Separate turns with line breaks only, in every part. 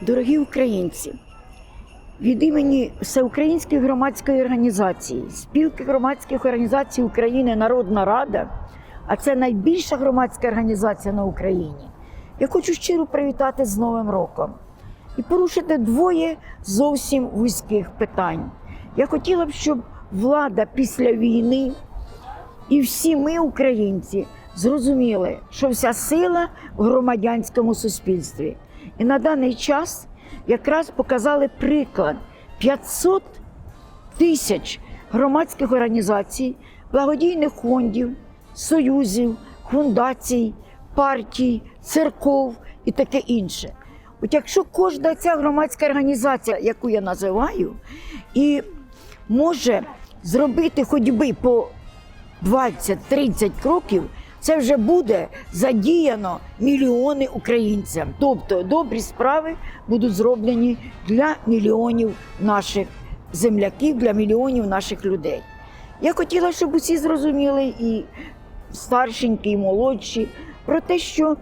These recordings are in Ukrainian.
Дорогі українці, від імені Всеукраїнської громадської організації, спілки громадських організацій України Народна Рада, а це найбільша громадська організація на Україні. Я хочу щиро привітати з Новим роком і порушити двоє зовсім вузьких питань. Я хотіла б, щоб влада після війни і всі ми, українці, зрозуміли, що вся сила в громадянському суспільстві. І на даний час якраз показали приклад 500 тисяч громадських організацій, благодійних фондів, союзів, фундацій, партій, церков і таке інше. От якщо кожна ця громадська організація, яку я називаю, і може зробити хоч би по 20-30 кроків, це вже буде задіяно мільйони українцям. Тобто добрі справи будуть зроблені для мільйонів наших земляків, для мільйонів наших людей. Я хотіла, щоб усі зрозуміли, і старшенькі, і молодші, про те, що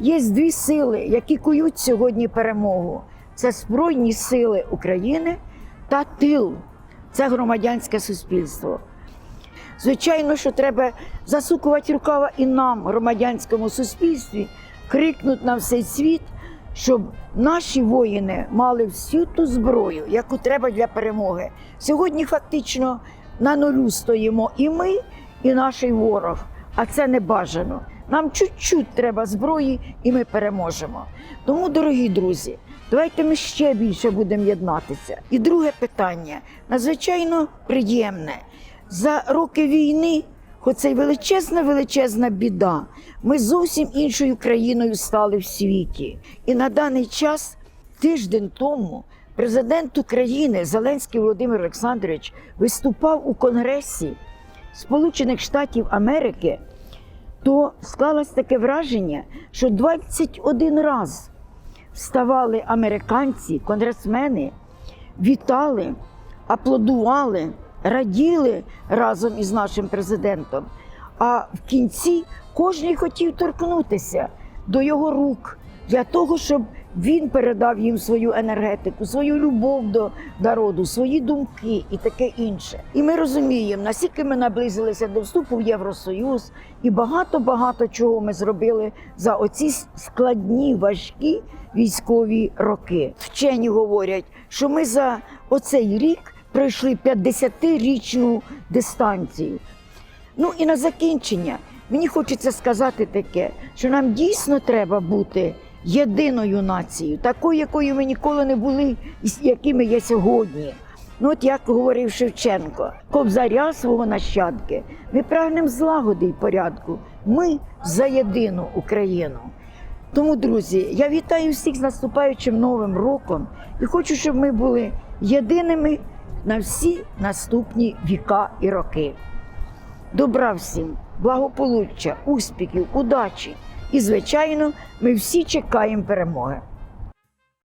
є дві сили, які кують сьогодні перемогу. Це Збройні сили України та тил. Це громадянське суспільство. Звичайно, що треба засукувати рукава і нам, громадянському суспільстві, крикнути на всей світ, щоб наші воїни мали всю ту зброю, яку треба для перемоги. Сьогодні фактично на нулю стоїмо і ми, і наш ворог, а це не бажано. Нам чуть-чуть треба зброї, і ми переможемо. Тому, дорогі друзі, давайте ми ще більше будемо єднатися. І друге питання надзвичайно приємне. За роки війни, хоч це й величезна, величезна біда, ми зовсім іншою країною стали в світі. І на даний час, тиждень тому, президент України Зеленський Володимир Олександрович виступав у Конгресі Сполучених Штатів Америки, то склалось таке враження, що 21 раз вставали американці, конгресмени, вітали, аплодували, раділи разом із нашим президентом. А в кінці кожен хотів торкнутися до його рук для того, щоб він передав їм свою енергетику, свою любов до народу, свої думки і таке інше. І ми розуміємо, наскільки ми наблизилися до вступу в Євросоюз, і багато-багато чого ми зробили за оці складні, важкі військові роки. Вчені говорять, що ми за оцей рік пройшли 50-річну дистанцію. Ну і на закінчення мені хочеться сказати таке, що нам дійсно треба бути єдиною нацією, такою, якою ми ніколи не були, і якими є сьогодні. Ну, от як говорив Шевченко, кобзаря свого нащадки, ми прагнемо злагоди й порядку. Ми за єдину Україну. Тому, друзі, я вітаю всіх з наступаючим новим роком і хочу, щоб ми були єдиними на всі наступні віка і роки. Добра всім, благополуччя, успіхів, удачі! І, звичайно, ми всі чекаємо перемоги.